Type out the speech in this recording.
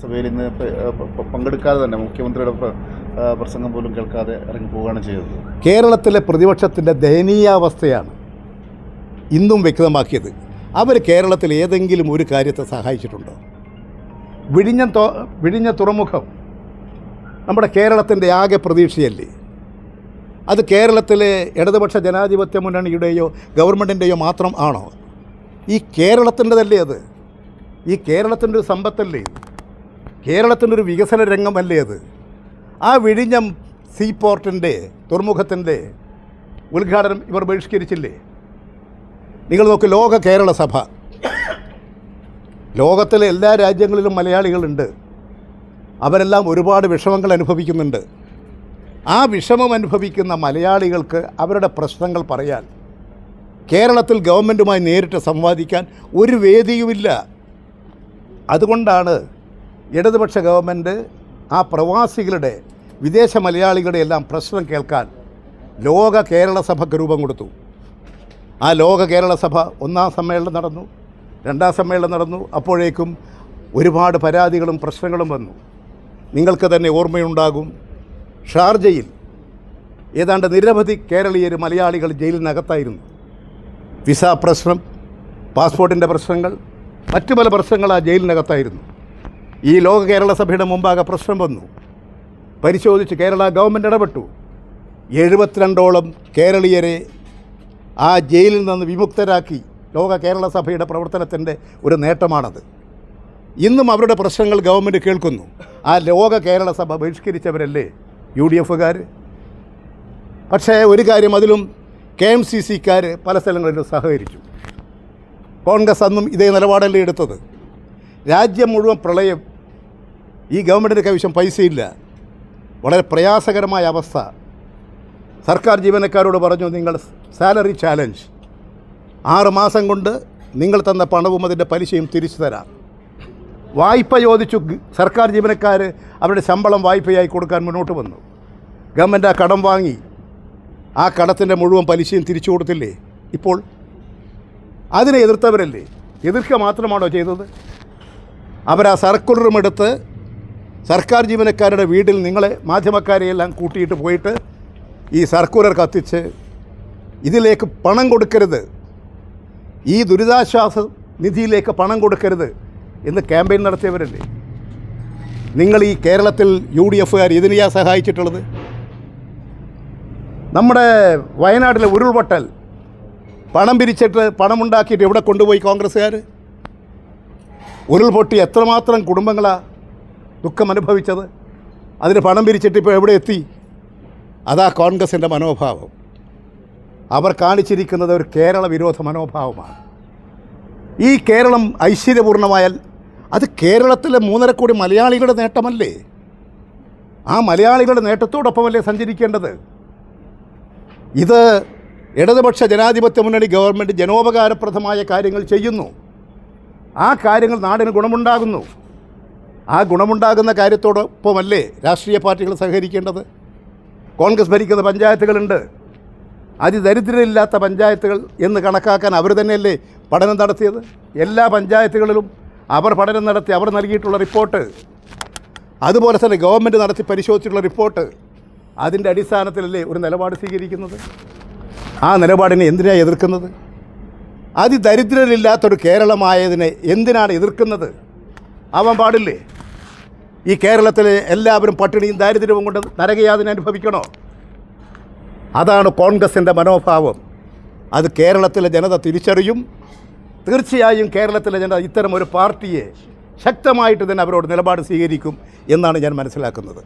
സഭയിൽ ഇന്ന് പങ്കെടുക്കാതെ തന്നെ മുഖ്യമന്ത്രിയുടെ പ്രസംഗം പോലും കേൾക്കാതെ ഇറങ്ങി പോവുകയാണ് ചെയ്തത്. കേരളത്തിലെ പ്രതിപക്ഷത്തിന്റെ ദയനീയാവസ്ഥയാണ് ഇന്നും വ്യക്തമാക്കിയത്. അവർ കേരളത്തിൽ ഏതെങ്കിലും ഒരു കാര്യത്തെ സഹായിച്ചിട്ടുണ്ടോ? വിഴിഞ്ഞ വിഴിഞ്ഞ തുറമുഖം നമ്മുടെ കേരളത്തിന്റെ ആകെ പ്രതീക്ഷയല്ലേ? അത് കേരളത്തിലെ ഇടതുപക്ഷ ജനാധിപത്യ മുന്നണിയുടെയോ ഗവൺമെന്റിന്റെയോ മാത്രം ആണോ? ഈ കേരളത്തിന്റെതല്ലേ അത്? ഈ കേരളത്തിന്റെ ഒരു സമ്പത്തല്ലേ കേരളത്തിന്റെ ഒരു വികസന രംഗമല്ലേ അത്? ആ വിഴിഞ്ഞം സീ പോർട്ടിന്റെ തുറമുഖത്തിന്റെ ഉദ്ഘാടനം ഇവർ ബഹിഷ്കരിച്ചില്ലേ? നിങ്ങൾ നോക്ക് ലോക കേരള സഭ. ലോകത്തിലെ എല്ലാ രാജ്യങ്ങളിലും മലയാളികളുണ്ട്. അവരെല്ലാം ഒരുപാട് വിഷമങ്ങൾ അനുഭവിക്കുന്നുണ്ട്. ആ വിഷമം അനുഭവിക്കുന്ന മലയാളികൾക്ക് അവരുടെ പ്രശ്നങ്ങൾ പറയാൻ കേരളത്തിൽ ഗവൺമെന്റുമായി നേരിട്ട് സംവാദിക്കാൻ ഒരു വേദിയുമില്ല. അതുകൊണ്ടാണ് ഇടതുപക്ഷ ഗവൺമെന്റ് ആ പ്രവാസികളുടെ വിദേശ മലയാളികളുടെ എല്ലാം പ്രശ്നം കേൾക്കാൻ ലോക കേരള സഭയ്ക്ക് രൂപം കൊടുത്തു. ആ ലോക കേരള സഭ ഒന്നാം സമ്മേളനം നടന്നു രണ്ടാം സമ്മേളനം നടന്നു അപ്പോഴേക്കും ഒരുപാട് പരാതികളും പ്രശ്നങ്ങളും വന്നു. നിങ്ങൾക്ക് തന്നെ ഓർമ്മയുണ്ടാകും ഷാർജയിൽ ഏതാണ്ട് നിരവധി കേരളീയർ മലയാളികൾ ജയിലിനകത്തായിരുന്നു. വിസ പ്രശ്നം പാസ്പോർട്ടിന്റെ പ്രശ്നങ്ങൾ മറ്റു പല പ്രശ്നങ്ങൾ ആ ജയിലിനകത്തായിരുന്നു. ഈ ലോക കേരള സഭയുടെ മുമ്പാകെ പ്രശ്നം വന്നു. പരിശോധിച്ച് കേരള ഗവൺമെന്റ് ഇടപെട്ടു. എഴുപത്തിരണ്ടോളം കേരളീയരെ ആ ജയിലിൽ നിന്ന് വിമുക്തരാക്കി ലോക കേരള സഭയുടെ പ്രവർത്തനത്തിന്റെ ഒരു നേട്ടമാണത്. ഇന്നും അവരുടെ പ്രശ്നങ്ങൾ ഗവൺമെന്റ് കേൾക്കുന്നു. ആ ലോക കേരള സഭ ബഹിഷ്കരിച്ചവരല്ലേ യു ഡി എഫുകാർ പക്ഷേ ഒരു കാര്യം അതിലും കെ എം സി സിക്കാർ പല സ്ഥലങ്ങളിലും സഹകരിച്ചു. കോൺഗ്രസ് അന്നും ഇതേ നിലപാടല്ലേ എടുത്തത്? രാജ്യം മുഴുവൻ പ്രളയം ഈ ഗവൺമെന്റിന്റെ കൈവശം പൈസയില്ല. വളരെ പ്രയാസകരമായ അവസ്ഥ. സർക്കാർ ജീവനക്കാരോട് പറഞ്ഞു നിങ്ങൾ സാലറി ചാലഞ്ച്. ആറ് മാസം കൊണ്ട് നിങ്ങൾ തന്ന പണവും അതിന്റെ പലിശയും തിരിച്ചു തരാം. വായ്പ ചോദിച്ചു സർക്കാർ ജീവനക്കാർ അവരുടെ ശമ്പളം വായ്പയായി കൊടുക്കാൻ മുന്നോട്ട് വന്നു. ഗവൺമെന്റ് ആ കടം വാങ്ങി. ആ കടത്തിന്റെ മുഴുവൻ പലിശയും തിരിച്ചു കൊടുത്തില്ലേ? ഇപ്പോൾ അതിനെ എതിർത്തവരല്ലേ? എതിർക്കുക മാത്രമാണോ ചെയ്തത്? അവർ ആ സർക്കുലറും എടുത്ത് സർക്കാർ ജീവനക്കാരുടെ വീട്ടിൽ നിങ്ങളെ മാധ്യമക്കാരെയെല്ലാം കൂട്ടിയിട്ട് പോയിട്ട് ഈ സർക്കുലർ കത്തിച്ച് ഇതിലേക്ക് പണം കൊടുക്കരുത്. ഈ ദുരിതാശ്വാസ നിധിയിലേക്ക് പണം കൊടുക്കരുത് എന്ന് ക്യാമ്പയിൻ നടത്തിയവരല്ലേ? നിങ്ങൾ ഈ കേരളത്തിൽ യു ഡി എഫുകാർ ഇതിനെയാ സഹായിച്ചിട്ടുള്ളത്? നമ്മുടെ വയനാട്ടിലെ ഉരുൾപൊട്ടൽ. പണം പിരിച്ചിട്ട് പണമുണ്ടാക്കിയിട്ട് എവിടെ കൊണ്ടുപോയി കോൺഗ്രസ്സുകാർ ഉരുൾപൊട്ടി എത്രമാത്രം കുടുംബങ്ങളാണ് ദുഃഖം അനുഭവിച്ചത് അതിന് പണം പിരിച്ചിട്ട് ഇപ്പോൾ എവിടെ എത്തി? അതാ കോൺഗ്രസിന്റെ മനോഭാവം. അവർ കാണിച്ചിരിക്കുന്നത് ഒരു കേരള വിരോധ മനോഭാവമാണ്. ഈ കേരളം ഐശ്വര്യപൂർണമായാൽ അത് കേരളത്തിലെ മൂന്നര കോടി മലയാളികളുടെ നേട്ടമല്ലേ? ആ മലയാളികളുടെ നേട്ടത്തോടൊപ്പമല്ലേ സഞ്ചരിക്കേണ്ടത്? ഇത് ഇടതുപക്ഷ ജനാധിപത്യ മുന്നണി ഗവൺമെന്റ് ജനോപകാരപ്രദമായ കാര്യങ്ങൾ ചെയ്യുന്നു. ആ കാര്യങ്ങൾ നാടിന് ഗുണമുണ്ടാകുന്നു. ആ ഗുണമുണ്ടാകുന്ന കാര്യത്തോടൊപ്പമല്ലേ രാഷ്ട്രീയ പാർട്ടികൾ സഹകരിക്കേണ്ടത്? കോൺഗ്രസ് ഭരിക്കുന്ന പഞ്ചായത്തുകളുണ്ട്. അതിദരിദ്രരില്ലാത്ത പഞ്ചായത്തുകൾ എന്ന് കണക്കാക്കാൻ അവർ തന്നെയല്ലേ പഠനം നടത്തിയത്? എല്ലാ പഞ്ചായത്തുകളിലും അവർ പഠനം നടത്തി അവർ നൽകിയിട്ടുള്ള റിപ്പോർട്ട്. അതുപോലെ തന്നെ ഗവൺമെന്റ് നടത്തി പരിശോധിച്ചിട്ടുള്ള റിപ്പോർട്ട്. അതിന്റെ അടിസ്ഥാനത്തിലല്ലേ ഒരു നിലപാട് സ്വീകരിക്കുന്നത്? ആ നിലപാടിനെ എന്തിനാണ് എതിർക്കുന്നത്? അതിദരിദ്രരില്ലാത്തൊരു കേരളമായതിനെ എന്തിനാണ് എതിർക്കുന്നത്? ആവാൻ പാടില്ലേ? ഈ കേരളത്തിലെ എല്ലാവരും പട്ടിണിയും ദാരിദ്ര്യവും കൊണ്ട് നരകയാതന അനുഭവിക്കണോ? അതാണ് കോൺഗ്രസിന്റെ മനോഭാവം. അത് കേരളത്തിലെ ജനത തിരിച്ചറിയും. തീർച്ചയായും കേരളത്തിലെ ജനത ഇത്തരം ഒരു പാർട്ടിയെ ശക്തമായിട്ട് തന്നെ അവരോട് നിലപാട് സ്വീകരിക്കും എന്നാണ് ഞാൻ മനസ്സിലാക്കുന്നത്.